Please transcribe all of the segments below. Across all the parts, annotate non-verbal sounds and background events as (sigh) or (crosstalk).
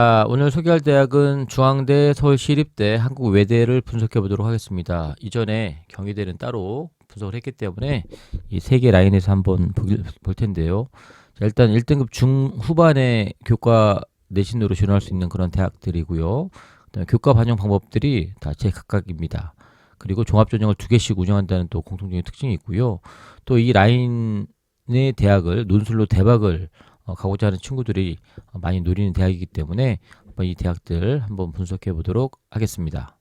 자, 오늘 소개할 대학은 중앙대, 서울시립대, 한국외대를 분석해 보도록 하겠습니다. 이전에 경희대는 따로 분석을 했기 때문에 이 세 개 라인에서 한번 보길- 볼 텐데요. 자, 일단 1등급 중후반의 교과 내신으로 지원할 수 있는 그런 대학들이고요. 그다음에 교과 반영 방법들이 다 제각각입니다. 그리고 종합전형을 두 개씩 운영한다는 또 공통적인 특징이 있고요. 또 이 라인의 대학을 논술로 대박을 어, 가고자 하는 친구들이 어, 많이 노리는 대학이기 때문에 한번 이 대학들 한번 분석해 보도록 하겠습니다.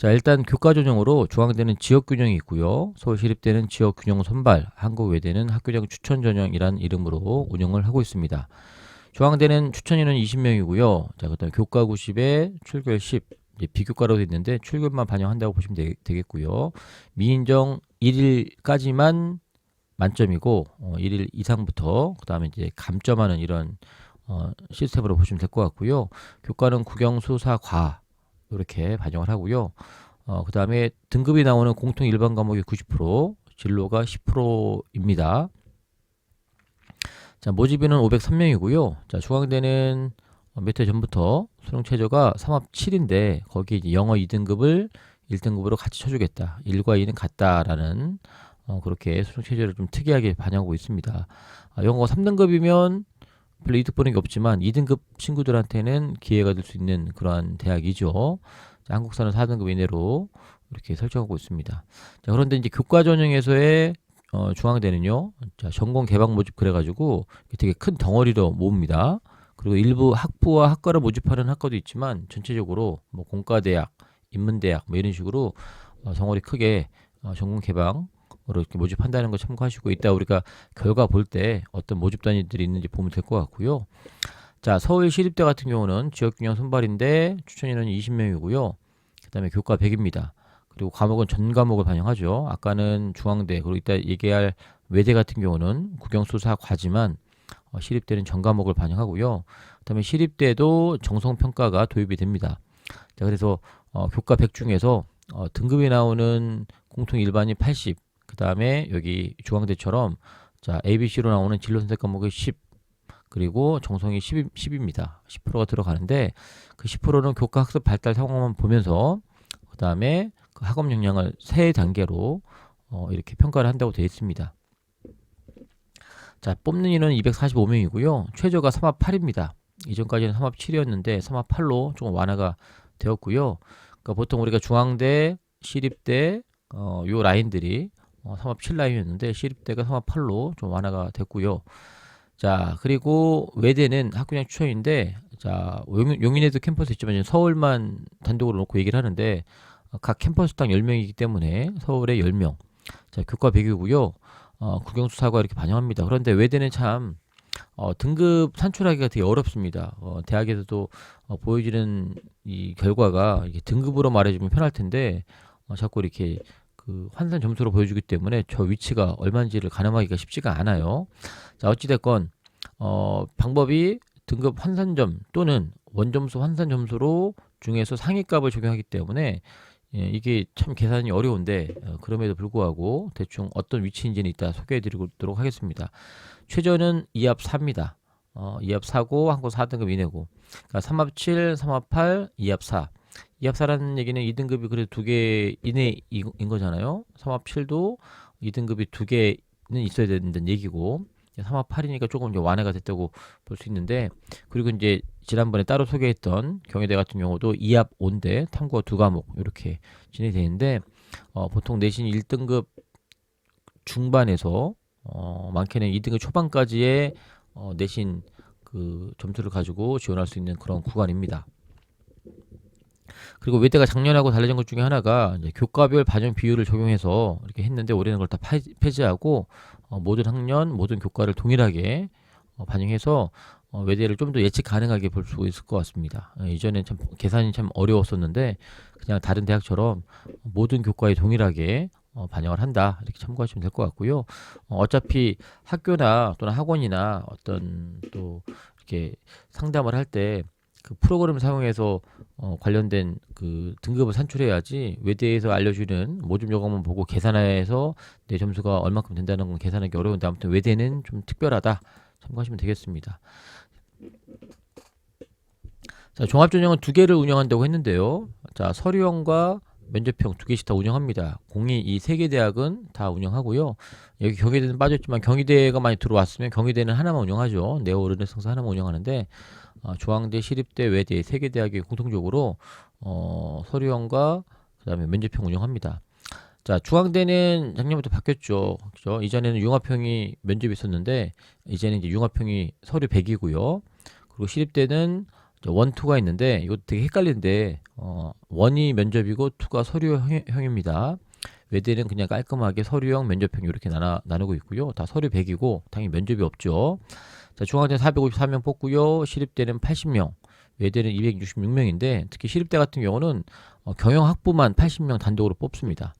자 일단 교과 전형으로 중앙대는 지역 균형이 있고요. 서울시립대는 지역 균형 선발, 한국외대는 학교장 추천 전형이란 이름으로 운영을 하고 있습니다. 중앙대는 추천 인원 20명이고요. 자 그다음 교과 90에 출결 10, 이제 비교과로 돼 있는데 출결만 반영한다고 보시면 되, 되겠고요. 미인정 1일까지만 만점이고 어, 1일 이상부터 그다음에 이제 감점하는 이런 어, 시스템으로 보시면 될 것 같고요. 교과는 국영수사 과 이렇게 반영을 하고요. 어, 그다음에 등급이 나오는 공통 일반 과목이 90%, 진로가 10%입니다. 자, 모집인은 503명이고요. 자, 중앙대는 어, 몇해 전부터 수능 최저가 3합 7인데 거기 영어 2등급을 1등급으로 같이 쳐주겠다. 1과 2는 같다라는 어, 그렇게 수능 최저를 좀 특이하게 반영하고 있습니다. 아, 영어 3등급이면 별로 이득 보는 게 없지만 2등급 친구들한테는 기회가 될 수 있는 그러한 대학이죠. 자, 한국사는 4등급 이내로 이렇게 설정하고 있습니다. 자, 그런데 이제 교과 전형에서의 어, 중앙대는요, 자, 전공 개방 모집 그래가지고 되게 큰 덩어리로 모읍니다. 그리고 일부 학부와 학과를 모집하는 학과도 있지만 전체적으로 뭐 공과대학, 인문대학 뭐 이런 식으로 어, 덩어리 크게 어, 전공 개방으로 이렇게 모집한다는 거 참고하시고 이따 우리가 결과 볼 때 어떤 모집 단위들이 있는지 보면 될 것 같고요. 자, 서울 시립대 같은 경우는 지역균형 선발인데 추천 인원이 20명이고요. 그다음에 교과 100입니다. 그리고 과목은 전 과목을 반영하죠. 아까는 중앙대 그리고 이따 얘기할 외대 같은 경우는 국영수사 과지만 어, 시립대는 전 과목을 반영하고요. 그다음에 시립대도 정성 평가가 도입이 됩니다. 자, 그래서 어, 교과 100 중에서 어, 등급이 나오는 공통 일반이 80, 그 다음에 여기 중앙대처럼 자, ABC로 나오는 진로 선택 과목이 10, 그리고 정성이 10, 10입니다. 10%가 들어가는데 그 10%는 교과 학습 발달 상황만 보면서 그다음에 그 학업 역량을 세 단계로 어, 이렇게 평가를 한다고 되어 있습니다. 자, 뽑는 인원은 245명이고요. 최저가 3합 8입니다. 이전까지는 3합 7이었는데 3합 8로 조금 완화가 되었고요. 그러니까 보통 우리가 중앙대, 시립대 어, 요 라인들이 어, 3합 7 라인이었는데 시립대가 3합 8로 좀 완화가 됐고요. 자, 그리고 외대는 학교장 추천인데 자, 용인, 용인에도 캠퍼스 있지만 지금 서울만 단독으로 놓고 얘기를 하는데 어, 각 캠퍼스당 10명이기 때문에 서울에 10명. 자, 교과 100이고요. 어, 국영수 사과 이렇게 반영합니다. 그런데 외대는 참 어, 등급 산출하기가 되게 어렵습니다. 어, 대학에서도 어, 보여지는 이 결과가 이게 등급으로 말해주면 편할 텐데 어, 자꾸 이렇게 그 환산 점수로 보여주기 때문에 저 위치가 얼마인지를 가늠하기가 쉽지가 않아요. 자 어찌됐건 어, 방법이 등급 환산점 또는 원점수 환산 점수로 중에서 상위값을 적용하기 때문에 예, 이게 참 계산이 어려운데 어, 그럼에도 불구하고 대충 어떤 위치인지는 이따 소개해드리도록 하겠습니다. 최저는 2합 4입니다. 어, 2합 4고 한국 4등급 이내고 그러니까 3합 7, 3합 8, 2합 4 2합 4라는 얘기는 2등급이 그래도 두 개 이내인 거잖아요. 3합 7도 2등급이 두 개는 있어야 된다는 얘기고 3합 8이니까 조금 이제 완화가 됐다고 볼 수 있는데 그리고 이제 지난번에 따로 소개했던 경희대 같은 경우도 2합 5인데 탐구가 두 과목 이렇게 진행이 되는데 어, 보통 내신 1등급 중반에서 어, 많게는 2등급 초반까지의 어, 내신 그 점수를 가지고 지원할 수 있는 그런 구간입니다. 그리고 외대가 작년하고 달라진 것 중에 하나가 이제 교과별 반영 비율을 적용해서 이렇게 했는데 올해는 그걸 다 폐지하고 어, 모든 학년 모든 교과를 동일하게 어, 반영해서 어, 외대를 좀 더 예측 가능하게 볼 수 있을 것 같습니다. 어, 이전에 참 계산이 참 어려웠었는데 그냥 다른 대학처럼 모든 교과에 동일하게 어, 반영을 한다 이렇게 참고하시면 될 것 같고요. 어, 어차피 학교나 또는 학원이나 어떤 또 이렇게 상담을 할 때 그 프로그램 사용해서 어, 관련된 그 등급을 산출해야지 외대에서 알려주는 모집 요강만 보고 계산해서 내 점수가 얼마큼 된다는 건 계산하기 어려운데 아무튼 외대는 좀 특별하다 참고하시면 되겠습니다. 자 종합전형은 두 개를 운영한다고 했는데요. 자 서류형과 면접형 두 개씩 다 운영합니다. 공이 이세 개 대학은 다 운영하고요. 여기 경희대는 빠졌지만 경희대가 많이 들어왔으면 경희대는 하나만 운영하죠. 네오 르네상스 하나만 운영하는데 어, 중앙대, 시립대, 외대 세 개 대학이 공통적으로 어, 서류형과 그다음에 면접형 운영합니다. 자 중앙대는 작년부터 바뀌었죠. 그죠? 이전에는 융합형이 면접이 있었는데 이제는 이제 융합형이 서류 100이고요. 그리고 시립대는 원투가 있는데 이거 되게 헷갈리는데 어, 원이 면접이고 투가 서류형입니다. 외대는 그냥 깔끔하게 서류형, 면접형 이렇게 나눠, 나누고 있고요. 다 서류 100이고 당연히 면접이 없죠. 자, 중앙대 454명 뽑고요. 시립대는 80명, 외대는 266명인데 특히 시립대 같은 경우는 어, 경영 학부만 80명 단독으로 뽑습니다.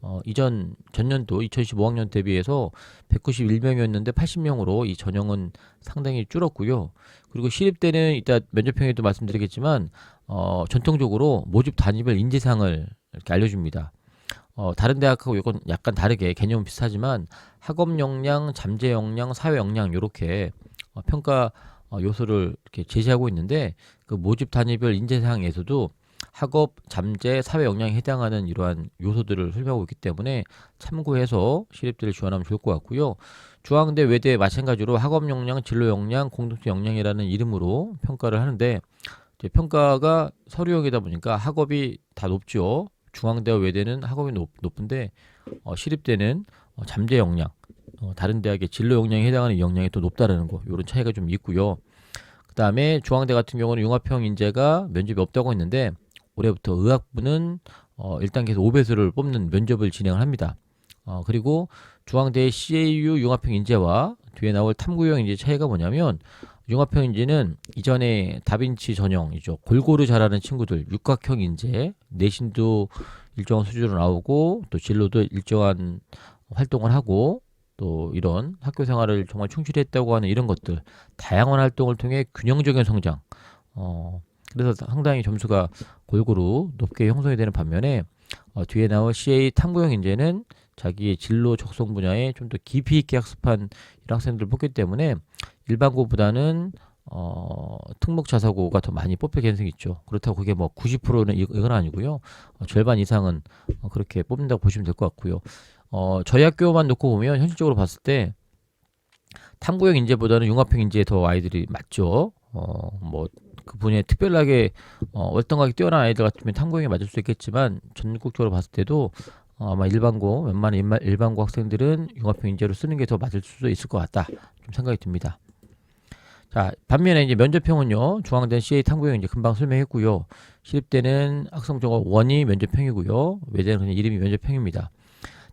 어, 이전 전년도 2015학년 대비해서 191명이었는데 80명으로 이 전형은 상당히 줄었고요. 그리고 시립대는 이따 면접형에도 말씀드리겠지만 어, 전통적으로 모집 단위별 인재상을 이렇게 알려줍니다. 어, 다른 대학하고 이건 약간 다르게 개념은 비슷하지만 학업 역량, 잠재 역량, 사회 역량 이렇게 어, 평가 어, 요소를 이렇게 제시하고 있는데 그 모집 단위별 인재상에서도 학업, 잠재, 사회 역량에 해당하는 이러한 요소들을 설명하고 있기 때문에 참고해서 시립대를 지원하면 좋을 것 같고요. 중앙대, 외대 마찬가지로 학업 역량, 진로 역량, 공동체 역량이라는 이름으로 평가를 하는데 이제 평가가 서류형이다 보니까 학업이 다 높죠. 중앙대와 외대는 학업이 높, 높은데 어, 시립대는 어, 잠재 역량, 어, 다른 대학의 진로 역량에 해당하는 역량이 또 높다라는 거 이런 차이가 좀 있고요. 그 다음에 중앙대 같은 경우는 융합형 인재가 면접이 없다고 했는데 올해부터 의학부는 어, 1단계에서 5배수를 뽑는 면접을 진행을 합니다. 어, 그리고 중앙대 CAU 융합형 인재와 뒤에 나올 탐구형 인재 차이가 뭐냐면 융합형 인재는 이전에 다빈치 전형이죠. 골고루 잘하는 친구들, 육각형 인재, 내신도 일정한 수준으로 나오고 또 진로도 일정한 활동을 하고 또 이런 학교 생활을 정말 충실히 했다고 하는 이런 것들 다양한 활동을 통해 균형적인 성장 어 그래서 상당히 점수가 골고루 높게 형성이 되는 반면에 어, 뒤에 나올 CA 탐구형 인재는 자기의 진로 적성 분야에 좀 더 깊이 있게 학습한 학생들을 뽑기 때문에 일반고보다는 어, 특목 자사고가 더 많이 뽑힐 가능성이 있죠. 그렇다고 그게 뭐 90%는 이건 아니고요. 어, 절반 이상은 어, 그렇게 뽑는다고 보시면 될 것 같고요. 어, 저희 학교만 놓고 보면 현실적으로 봤을 때 탐구형 인재보다는 융합형 인재에 더 아이들이 맞죠. 어, 뭐, 그 분야에 특별하게, 어, 월등하게 뛰어난 아이들 같으면 탐구형에 맞을 수 있겠지만, 전국적으로 봤을 때도, 어, 아마 일반고, 웬만한 일반, 일반고 학생들은 융합형 인재로 쓰는 게 더 맞을 수도 있을 것 같다. 좀 생각이 듭니다. 자, 반면에 이제 면접형은요, 중앙대 CA 탐구형 이제 금방 설명했고요. 시립대는 학성정어 원이 면접형이고요. 외대는 그냥 이름이 면접형입니다.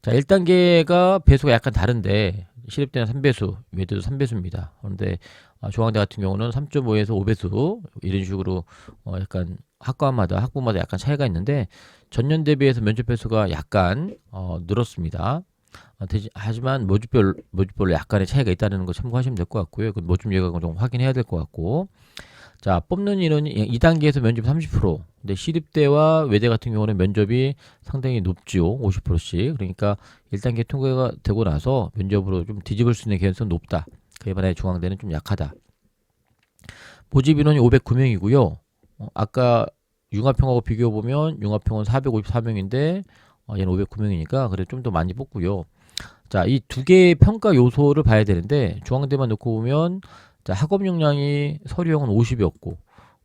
자, 1단계가 배수가 약간 다른데 시립대는 3배수, 외대도 3배수입니다. 그런데 아, 중앙대 같은 경우는 3.5에서 5배수 이런 식으로 어, 약간 학과마다 학부마다 약간 차이가 있는데 전년 대비해서 면접 배수가 약간 어, 늘었습니다. 어, 되지, 하지만 모집별 모집별로 약간의 차이가 있다는 거 참고하시면 될 것 같고요. 그 모집 예각은 좀 확인해야 될 것 같고 자, 뽑는 인원이 2단계에서 면접 30%. 근데 시립대와 외대 같은 경우는 면접이 상당히 높지요. 50%씩. 그러니까 1단계 통과가 되고 나서 면접으로 좀 뒤집을 수 있는 개연성 높다. 반해 중앙대는 좀 약하다. 모집 인원이 509명이고요. 어, 아까 융합형하고 비교해 보면 융합형은 454명인데 어, 얘는 509명이니까 그래 좀 더 많이 뽑고요. 자, 이 두 개의 평가 요소를 봐야 되는데 중앙대만 놓고 보면 자, 학업 역량이 서류형은 50이었고,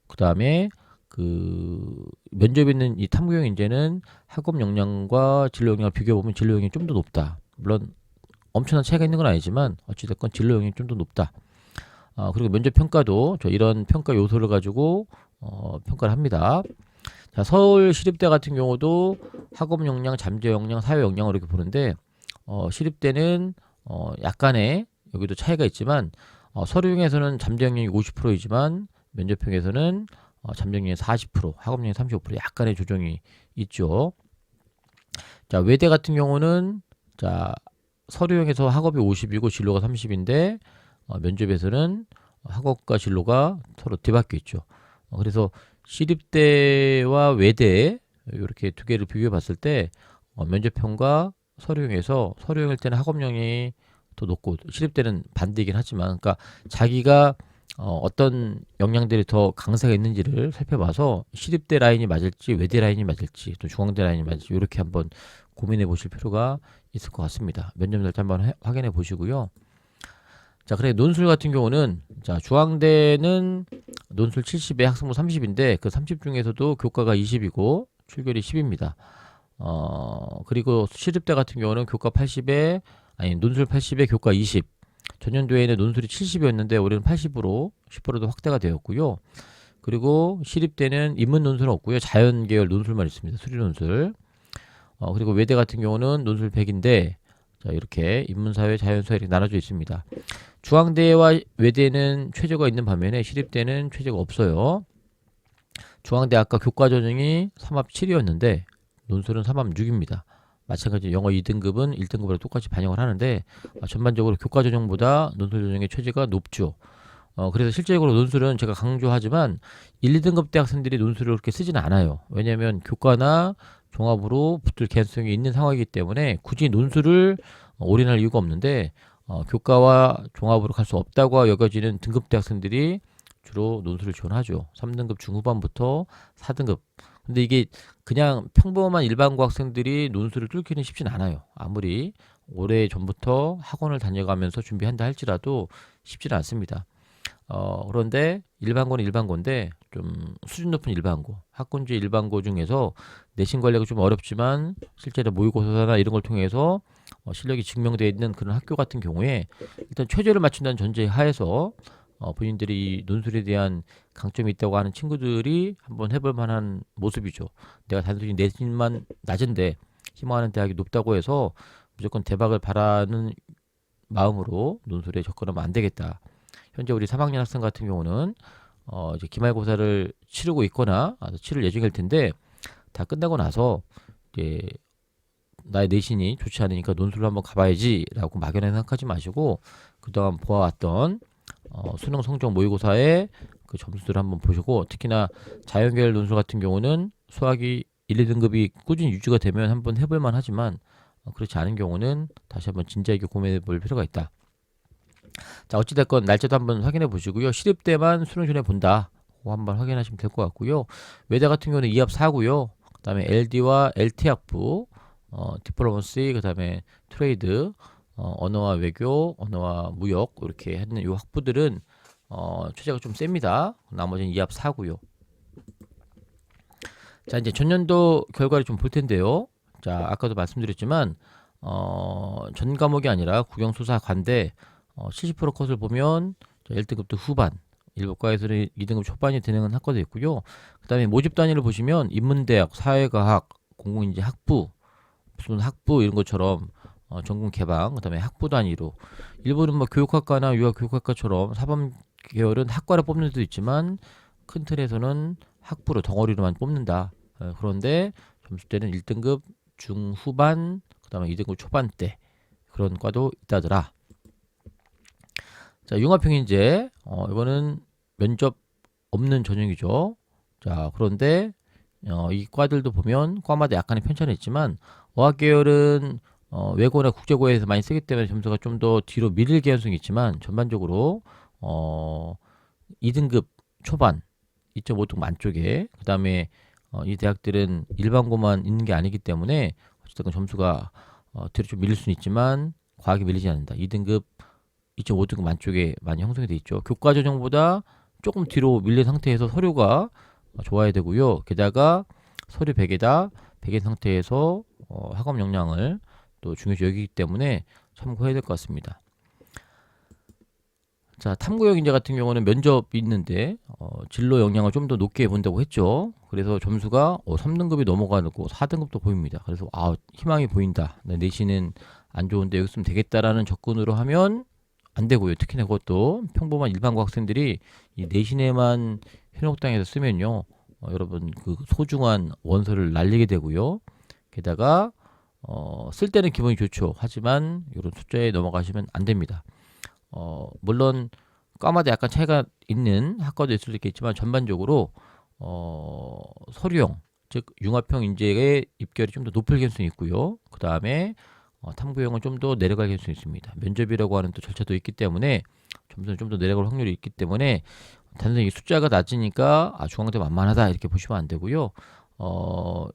그 다음에 그 면접에 있는 이 탐구형 인재는 학업 역량과 진로 역량을 비교해 보면 진로 역량이 좀 더 높다. 물론 엄청난 차이가 있는 건 아니지만 어찌됐건 진로 역량이 좀 더 높다. 어, 그리고 면접 평가도 저 이런 평가 요소를 가지고 어, 평가를 합니다. 자, 서울 시립대 같은 경우도 학업 역량, 잠재 역량, 사회 역량을 이렇게 보는데 어, 시립대는 어, 약간의 여기도 차이가 있지만 어, 서류형에서는 잠재 역량이 50%이지만 면접형에서는 어, 잠재 역량이 40%, 학업량이 35% 약간의 조정이 있죠. 자, 외대 같은 경우는 자, 서류형에서 학업이 50이고 진로가 30인데 어, 면접에서는 학업과 진로가 서로 뒤바뀌어 있죠. 어, 그래서 시립대와 외대 이렇게 두 개를 비교해 봤을 때 어, 면접형과 서류형에서 서류형일 때는 학업력이 더 높고 시립대는 반대이긴 하지만 그러니까 자기가 어, 어떤 역량들이 더 강세가 있는지를 살펴봐서 시립대 라인이 맞을지 외대 라인이 맞을지 또 중앙대 라인이 맞을지 이렇게 한번 고민해 보실 필요가 있을 것 같습니다. 면접 날때 한번 해- 확인해 보시고요. 자, 그래 논술 같은 경우는 자 중앙대는 논술 70에 학생부 30인데 그 30 중에서도 교과가 20이고 출결이 10입니다. 어 그리고 시립대 같은 경우는 교과 80에 아니 논술 80에 교과 20. 전년도에는 논술이 70이었는데 올해는 80으로 10%도 확대가 되었고요. 그리고 시립대는 인문 논술은 없고요. 자연 계열 논술만 있습니다. 수리 논술. 어 그리고 외대 같은 경우는 논술 100인데 자 이렇게 인문사회 자연수사 이렇게 나눠져 있습니다. 중앙대와 외대는 최저가 있는 반면에 시립대는 최저가 없어요. 중앙대 아까 교과 전형이 3합 7이었는데 논술은 3합 6입니다. 마찬가지로 영어 2등급은 1등급으로 똑같이 반영을 하는데 아, 전반적으로 교과 전형보다 논술 전형의 최저가 높죠. 어, 그래서 실제적으로 논술은 제가 강조하지만 1, 2등급 대 학생들이 논술을 그렇게 쓰지는 않아요. 왜냐하면 교과나 종합으로 붙을 개연성이 있는 상황이기 때문에 굳이 논술을 어, 올인할 이유가 없는데 어, 교과와 종합으로 갈 수 없다고 여겨지는 등급 대 학생들이 주로 논술을 지원하죠. 3등급 중후반부터 4등급. 근데 이게 그냥 평범한 일반 고 학생들이 논술을 뚫기는 쉽진 않아요. 아무리 오래 전부터 학원을 다녀가면서 준비한다 할지라도 쉽지는 않습니다. 어, 그런데 일반고는 일반고인데 좀 수준 높은 일반고, 학군제 일반고 중에서 내신 관리가 좀 어렵지만 실제로 모의고사나 이런 걸 통해서 어, 실력이 증명되어 있는 그런 학교 같은 경우에 일단 최저를 맞춘다는 전제 하에서 어, 본인들이 이 논술에 대한 강점이 있다고 하는 친구들이 한번 해볼 만한 모습이죠. 내가 단순히 내신만 낮은데 희망하는 대학이 높다고 해서 무조건 대박을 바라는 마음으로 논술에 접근하면 안 되겠다. 현재 우리 3학년 학생 같은 경우는 어, 이제 기말고사를 치르고 있거나 아, 치를 예정일 텐데 다 끝나고 나서 이제 나의 내신이 좋지 않으니까 논술로 한번 가봐야지라고 막연하게 생각하지 마시고 그동안 보아왔던 어, 수능 성적 모의고사의 그 점수들을 한번 보시고 특히나 자연계열 논술 같은 경우는 수학이 1, 2등급이 꾸준히 유지가 되면 한번 해볼만 하지만 어, 그렇지 않은 경우는 다시 한번 진지하게 고민해 볼 필요가 있다. 자 어찌됐건 날짜도 한번 확인해 보시고요. 시립대만 수능 전에 본다. 한번 확인하시면 될 것 같고요. 외대 같은 경우는 2합 4고요. 그 다음에 LD와 LT 학부, 어, 디플로머시, 그 다음에 트레이드, 어, 언어와 외교, 언어와 무역 이렇게 하는 요 학부들은 어, 최저가 좀 셉니다. 나머지는 2합 4고요. 자 이제 전년도 결과를 좀 볼 텐데요. 자 아까도 말씀드렸지만 어, 전 과목이 아니라 국영수사 관대 어, 70% 컷을 보면 1등급도 후반, 일부 과에서는 2등급 초반이 되는 학과도 있고요. 그 다음에 모집 단위를 보시면 인문대학, 사회과학, 공공인지 학부, 무슨 학부 이런 것처럼 어, 전공 개방, 그 다음에 학부 단위로 일부는 뭐 교육학과나 유아교육학과처럼 사범 계열은 학과를 뽑는 데도 있지만 큰 틀에서는 학부로 덩어리로만 뽑는다. 어, 그런데 점수대는 1등급 중후반, 그 다음에 2등급 초반대 그런 과도 있다더라. 자, 융합평인제 어, 이거는 면접 없는 전형이죠. 자, 그런데 어, 이 과들도 보면 과마다 약간의 편차는 있지만 어학 계열은 어, 외고나 국제고에서 많이 쓰기 때문에 점수가 좀 더 뒤로 밀릴 개연성이 있지만 전반적으로 어, 2등급 초반 2.5등 만쪽에 그 다음에 어, 이 대학들은 일반고만 있는 게 아니기 때문에 어쨌든 점수가 어, 뒤로 좀 밀릴 수는 있지만 과하게 밀리지 않는다. 2등급 2.5등급 만쪽에 많이 형성이 돼 있죠. 교과 전형보다 조금 뒤로 밀린 상태에서 서류가 어, 좋아야 되고요. 게다가 서류 100에다 100인 상태에서 어, 학업 역량을 또 중요시 여기기 때문에 참고해야 될 것 같습니다. 자, 탐구형 인재 같은 경우는 면접이 있는데 어, 진로 역량을 좀 더 높게 본다고 했죠. 그래서 점수가 어, 3등급이 넘어가고 4등급도 보입니다. 그래서 아, 희망이 보인다. 내 내신은 안 좋은데 여기 있으면 되겠다라는 접근으로 하면 안 되고요. 특히나 그것도 평범한 일반고 학생들이 이 내신에만 현혹당해서 쓰면요. 어, 여러분 그 소중한 원서를 날리게 되고요. 게다가 어, 쓸 때는 기분이 좋죠. 하지만 이런 숫자에 넘어가시면 안 됩니다. 어, 물론 과마다 약간 차이가 있는 학과도 있을 수 있겠지만 전반적으로 어, 서류형 즉 융합형 인재의 입결이 좀 더 높을 가능성이 있고요. 그 다음에 어, 탐구형은 좀 더 내려갈 가능성이 있습니다. 면접이라고 하는 또 절차도 있기 때문에 점수는 좀 더 내려갈 확률이 있기 때문에 단순히 숫자가 낮으니까 아 중앙대 만만하다 이렇게 보시면 안 되고요. 어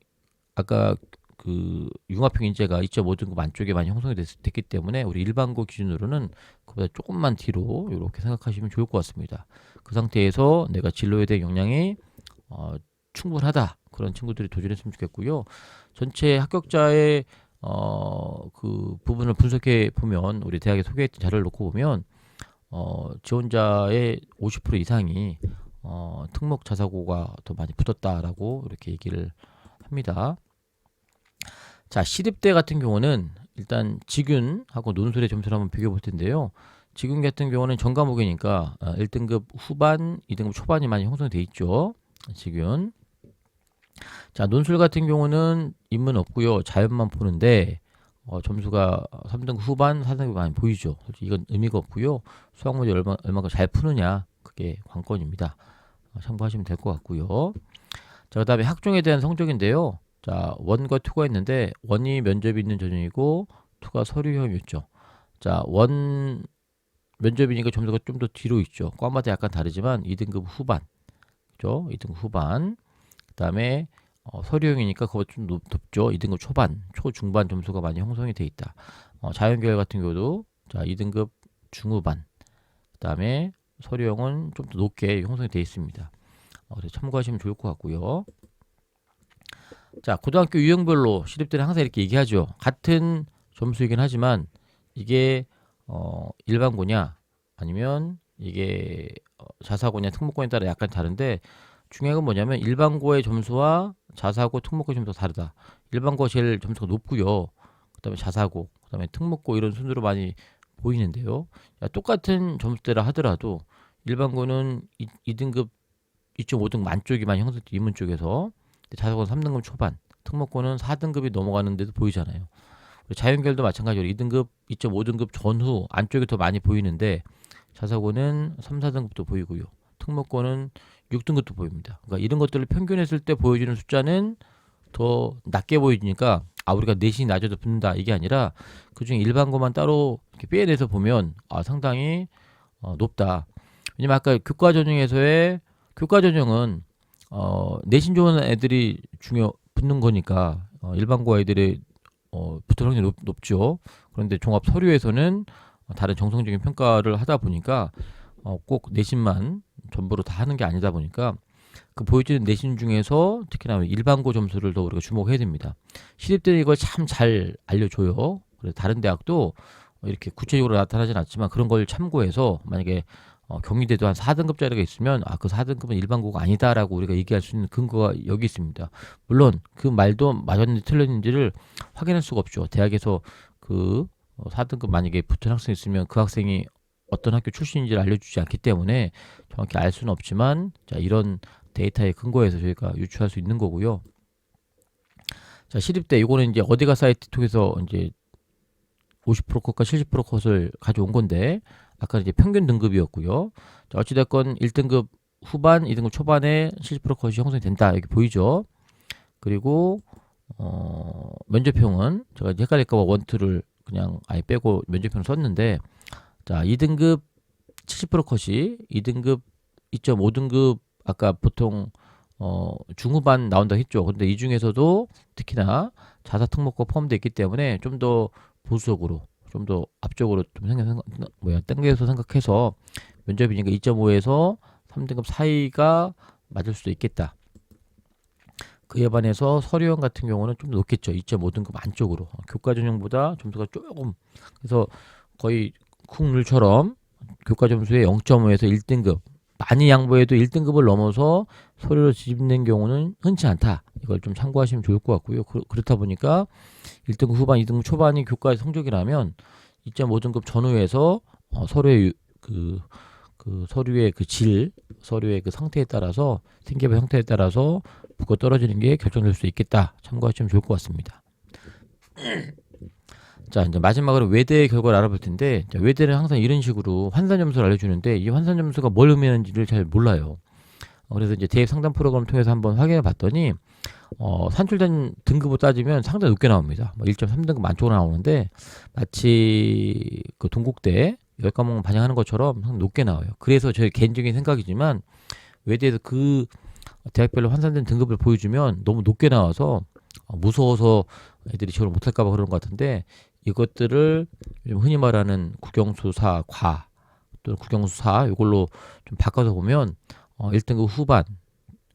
아까 그 융합형 인재가 2.5등급 안쪽에 많이 형성이 됐, 됐기 때문에 우리 일반고 기준으로는 그보다 조금만 뒤로 이렇게 생각하시면 좋을 것 같습니다. 그 상태에서 내가 진로에 대한 역량이 어, 충분하다 그런 친구들이 도전했으면 좋겠고요. 전체 합격자의 어, 그 부분을 분석해 보면 우리 대학에 소개했던 자료를 놓고 보면 어, 지원자의 50% 이상이 어, 특목 자사고가 더 많이 붙었다라고 이렇게 얘기를 합니다. 자, 시립대 같은 경우는 일단 직윤하고 논술의 점수를 한번 비교해 볼 텐데요. 직윤 같은 경우는 전 과목이니까 어, 1등급 후반, 2등급 초반이 많이 형성돼 있죠. 직윤. 자, 논술 같은 경우는 인문 없고요. 자연만 보는데 어, 점수가 3등급 후반, 4등급 많이 보이죠. 이건 의미가 없고요. 수학 문제 얼마, 얼마나 잘 푸느냐 그게 관건입니다. 어, 참고하시면 될 것 같고요. 자, 그다음에 학종에 대한 성적인데요. 자, 원과 투가 있는데 원이 면접이 있는 전형이고 투가 서류 형이었죠. 자, 원 면접이니까 점수가 좀 더 뒤로 있죠. 과마다 약간 다르지만 2등급 후반. 그죠? 2등급 후반. 그다음에 어, 서류형이니까 그거 좀 높, 높죠. 2등급 초반, 초중반 점수가 많이 형성이 돼 있다. 어, 자연계열 같은 경우도 자 2등급 중후반. 그 다음에 서류형은 좀 더 높게 형성이 돼 있습니다. 어, 참고하시면 좋을 것 같고요. 자, 고등학교 유형별로 시립대는 항상 이렇게 얘기하죠. 같은 점수이긴 하지만 이게 어, 일반고냐 아니면 이게 어, 자사고냐 특목고에 따라 약간 다른데 중요한 건 뭐냐면 일반고의 점수와 자사고 특목고 점수가 다르다. 일반고 제일 점수가 높고요. 그다음에 자사고, 그다음에 특목고 이런 순으로 많이 보이는데요. 야, 똑같은 점수대라 하더라도 일반고는 2, 2등급 2.5등 만쪽이 많이 형성 인문 쪽에서 자사고는 3등급 초반, 특목고는 4등급이 넘어가는데도 보이잖아요. 자연결도 마찬가지로 2등급, 2.5등급 전후 안쪽이 더 많이 보이는데 자사고는 3, 4등급도 보이고요. 특목고는 6등급도 보입니다. 그러니까 이런 것들을 평균했을 때 보여주는 숫자는 더 낮게 보여지니까 아 우리가 내신이 낮아도 붙는다 이게 아니라 그중에 일반고만 따로 이렇게 빼내서 보면 아 상당히 어, 높다. 왜냐면 아까 교과 전형에서의 교과 전형은 어, 내신 좋은 애들이 중요 붙는 거니까 어, 일반고 애들의 어, 붙을 확률이 높, 높죠. 그런데 종합 서류에서는 다른 정성적인 평가를 하다 보니까 어, 꼭 내신만 전부로 다 하는 게 아니다 보니까 그 보여지는 내신 중에서 특히나 일반고 점수를 더 우리가 주목해야 됩니다. 시립대는 이걸 참 잘 알려줘요. 그래서 다른 대학도 이렇게 구체적으로 나타나진 않지만 그런 걸 참고해서 만약에 어, 경희대도 한 4등급짜리가 있으면 아 그 4등급은 일반고가 아니다라고 우리가 얘기할 수 있는 근거가 여기 있습니다. 물론 그 말도 맞았는지 틀렸는지를 확인할 수가 없죠. 대학에서 그 어, 4등급 만약에 붙은 학생이 있으면 그 학생이 어떤 학교 출신인지를 알려주지 않기 때문에 정확히 알 수는 없지만 자 이런 데이터에 근거해서 저희가 유추할 수 있는 거고요. 자 시립대 이거는 이제 어디가 사이트 통해서 이제 50% 컷과 70% 컷을 가져온 건데 아까 이제 평균 등급이었고요. 자 어찌됐건 1등급 후반, 2등급 초반에 70% 컷이 형성이 된다 여기 보이죠. 그리고 어, 면접형은 제가 헷갈릴까봐 원투를 그냥 아예 빼고 면접형을 썼는데 자, 2등급 70% 컷이 2등급 2.5등급 아까 보통 어, 중후반 나온다 했죠. 근데 이 중에서도 특히나 자사 특목고 포함되어 있기 때문에 좀 더 보수적으로 좀 더 앞쪽으로 좀 생각, 생각 뭐야 땡겨서 생각해서 면접이니까 2.5에서 3등급 사이가 맞을 수도 있겠다. 그에 반해서 서류형 같은 경우는 좀 높겠죠. 2.5등급 안쪽으로 교과 전형보다 점수가 조금 그래서 거의 쿵룰처럼 교과 점수의 0.5에서 1등급 많이 양보해도 1등급을 넘어서 서류를 뒤집는 경우는 흔치 않다. 이걸 좀 참고하시면 좋을 것 같고요. 그, 렇다 보니까 1등급 후반, 2등급 초반이 교과 성적이라면 2.5등급 전후에서 어, 서류의 그, 그 서류의 그 질, 서류의 그 상태에 따라서 생계부 형태에 따라서 붙고 떨어지는 게 결정될 수 있겠다. 참고하시면 좋을 것 같습니다. (clears throat) 자 이제 마지막으로 외대 결과를 알아볼 텐데 자, 외대는 항상 이런 식으로 환산 점수를 알려주는데 이 환산 점수가 뭘 의미하는지를 잘 몰라요. 어, 그래서 이제 대입 상담 프로그램을 통해서 한번 확인해 봤더니 어, 산출된 등급으로 따지면 상당히 높게 나옵니다. 뭐 1.3등급 만쪽으로 나오는데 마치 그 동국대 열 과목 반영하는 것처럼 높게 나와요. 그래서 제 개인적인 생각이지만 외대에서 그 대학별로 환산된 등급을 보여주면 너무 높게 나와서 어, 무서워서 애들이 지원을 못할까봐 그러는 것 같은데 이것들을 흔히 말하는 국영수사 과 또는 국영수사 이걸로 좀 바꿔서 보면 어, 1등급 후반에서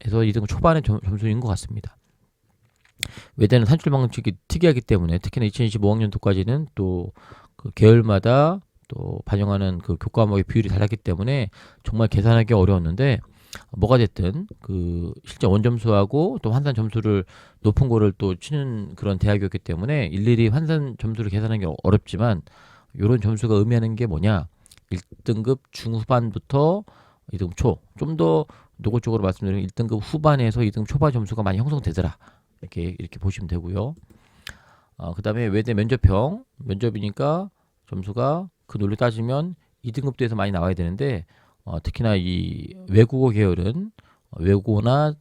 2등급 초반의 점, 점수인 것 같습니다. 외대는 산출 방식이 특이하기 때문에 특히나 2025학년도까지는 또 그 계열마다 또 반영하는 그 교과목의 비율이 달랐기 때문에 정말 계산하기 어려웠는데 뭐가 됐든 그 실제 원점수하고 또 환산 점수를 높은 거를 또 치는 그런 대학이었기 때문에 일일이 환산 점수를 계산하기 어렵지만 이런 점수가 의미하는 게 뭐냐 1등급 중후반부터 2등급 초 좀 더 노골적으로 말씀드리면 1등급 후반에서 2등급 초반 점수가 많이 형성되더라 이렇게 이렇게 보시면 되고요. 어, 그다음에 외대 면접형 면접이니까 점수가 그 논리 따지면 2등급대에서 많이 나와야 되는데 어, 특히나 이 외국어 계열은 어, 외국어나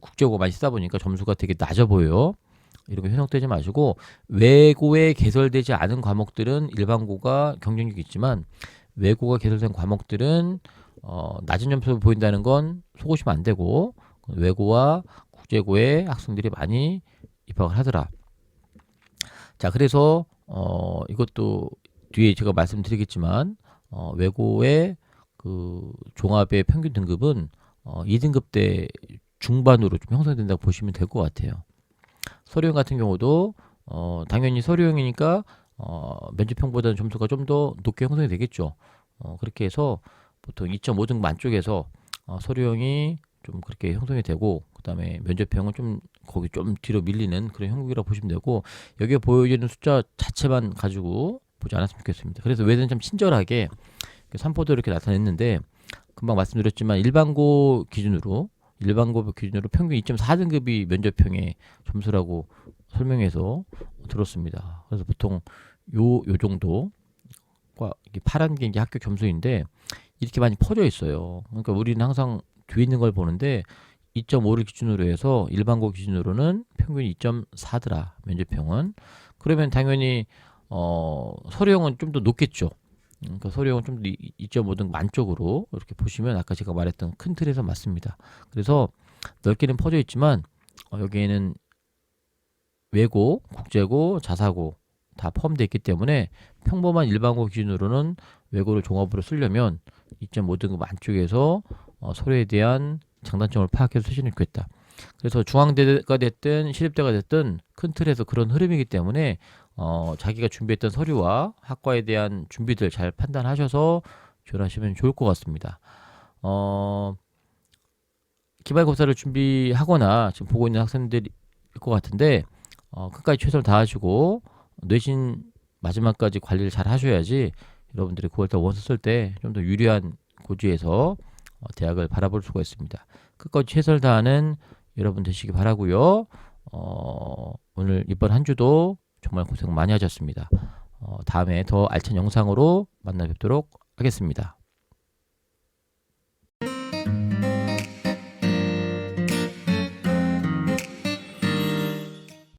국제어가 많이 쓰다 보니까 점수가 되게 낮아 보여요. 이런 거 현혹되지 마시고 외고에 개설되지 않은 과목들은 일반고가 경쟁력이 있지만 외고가 개설된 과목들은 어, 낮은 점수를 보인다는 건 속으시면 안 되고 외고와 국제고에 학생들이 많이 입학을 하더라. 자, 그래서 어, 이것도 뒤에 제가 말씀드리겠지만 어, 외고의 그 종합의 평균 등급은 어, 2등급 대 중반으로 좀 형성된다고 보시면 될 것 같아요. 서류형 같은 경우도 어, 당연히 서류형이니까 어, 면접형보다는 점수가 좀 더 높게 형성이 되겠죠. 어, 그렇게 해서 보통 2.5등 만쪽에서 어, 서류형이 좀 그렇게 형성이 되고 그다음에 면접형은 좀 거기 좀 뒤로 밀리는 그런 형국이라고 보시면 되고 여기에 보여지는 숫자 자체만 가지고 보지 않았으면 좋겠습니다. 그래서 외대는 좀 친절하게 삼포도 이렇게 나타냈는데 금방 말씀드렸지만 일반고 기준으로 일반고 기준으로 평균 2.4등급이 면접형의 점수라고 설명해서 들었습니다. 그래서 보통 요 요 정도 과 이게 파란 게 이제 학교 점수인데 이렇게 많이 퍼져 있어요. 그러니까 우리는 항상 뒤에 있는 걸 보는데 2.5를 기준으로 해서 일반고 기준으로는 평균 2.4더라 면접형은 그러면 당연히 어 서류형은 좀 더 높겠죠. 음, 그 서류형은 좀더 2.5등 만쪽으로 이렇게 보시면 아까 제가 말했던 큰 틀에서 맞습니다. 그래서 넓게는 퍼져 있지만 어, 여기에는 외고, 국제고, 자사고 다 포함되어 있기 때문에 평범한 일반고 기준으로는 외고를 종합으로 쓰려면 2.5등급 안쪽에서 어, 서류에 대한 장단점을 파악해서 쓰시는 게 좋겠다. 그래서 중앙대가 됐든 시립대가 됐든 큰 틀에서 그런 흐름이기 때문에 어, 자기가 준비했던 서류와 학과에 대한 준비들 잘 판단하셔서 지원하시면 좋을 것 같습니다. 어, 기말고사를 준비하거나 지금 보고 있는 학생들일 것 같은데 어, 끝까지 최선을 다하시고 뇌신 마지막까지 관리를 잘 하셔야지 여러분들이 9월달 원서 쓸 때 좀 더 유리한 고지에서 어, 대학을 바라볼 수가 있습니다. 끝까지 최선을 다하는 여러분 되시기 바라고요. 어, 오늘 이번 한 주도 정말 고생 많이 하셨습니다. 어, 다음에 더 알찬 영상으로 만나 뵙도록 하겠습니다.